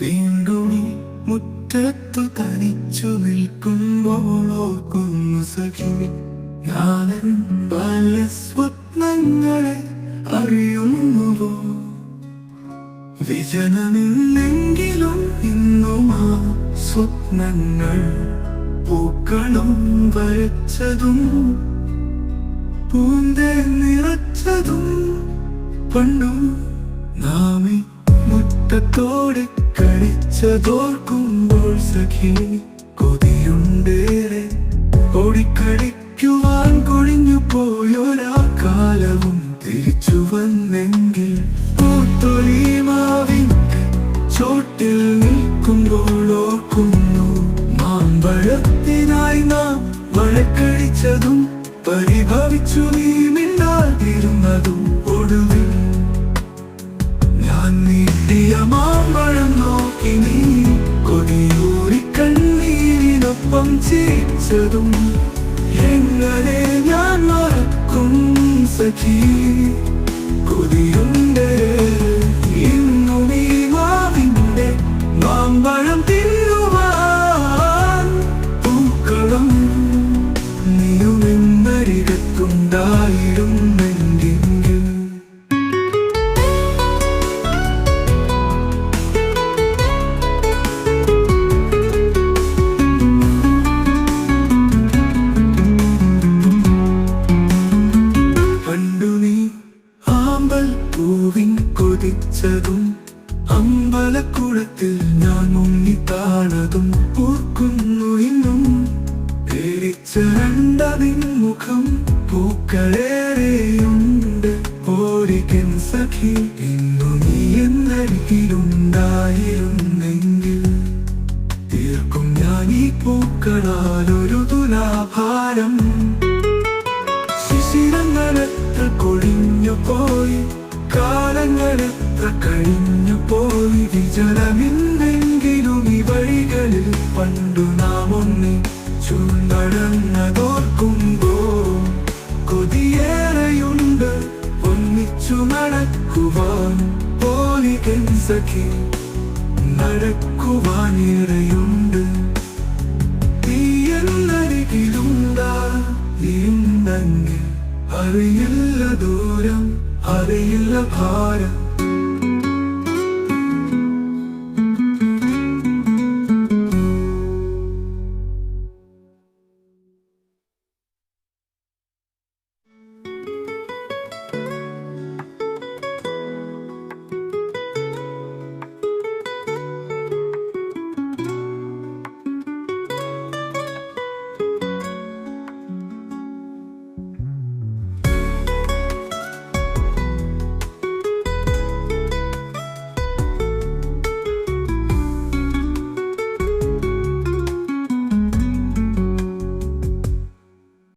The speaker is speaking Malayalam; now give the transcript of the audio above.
വീണ്ടും മുറ്റത്തു തനിച്ചു നിൽക്കുമ്പോൾ ഓർക്കുന്നു സഖി. ഞാനൻ പല സ്വപ്നങ്ങളെ അറിയുന്നുവോ? വിജനമില്ലെങ്കിലും ഇന്നും ആ സ്വപ്നങ്ങൾ പൂക്കളും വരച്ചതും പൂന്തേ നിറച്ചതും പണ്ടും നാമി മുറ്റത്തോടെ കളിച്ചതോർക്കുമ്പോൾ സഖി കൊതിയുണ്ടേറെ. ഓടിക്കളിക്കുവാൻ കൊഴിഞ്ഞു പോയൊരാ കാലവും തിരിച്ചു വന്നെങ്കിൽ പൂത്തൊലി മാവിന്റെ ചോട്ടിൽ നിൽക്കുമ്പോൾ ഓർക്കുന്നു മാമ്പഴത്തിനായി നാം വഴക്കടിച്ചതും പരിഭവിച്ചു നീ കണ്ണീരിനൊപ്പം ചിരിച്ചതും എങ്ങനെ ഞാൻ മറക്കും സഖി കൊതിയുണ്ട് ഇന്നും ഈ മാവിന്റെ മാമ്പഴം തിന്നുവാൻ പൂവിൻ കൊതിച്ചതും അമ്പലക്കുളത്തിൽ ഞാൻ മുങ്ങിത്താണതും ഓർക്കുന്നു ഇന്നും. പേടിച്ച രണ്ടതിൻ മുഖം പൂക്കളേറെയുണ്ട്. ഓടിക്കൻ സഖി ഇന്നു നീ എന്നരികിലുണ്ടായിരുന്നെങ്കിൽ കാലങ്ങളെത്ര കഴിഞ്ഞു പോയി വിജലമില്ലെങ്കിലും ഈ വഴികളിൽ പണ്ടു നാം ഒന്നി ചുണ്ടടങ്ങതോർക്കുമ്പോ കൊതിയേറെയുണ്ട്. ഒന്നിച്ചു നടക്കുവാൻ പോലികൻ സഖി നടക്കുവാനേറെയുണ്ട് നീയുണ്ടെങ്കിൽ അറിയില്ല ദൂരം അറിയില്ല ഭാരം.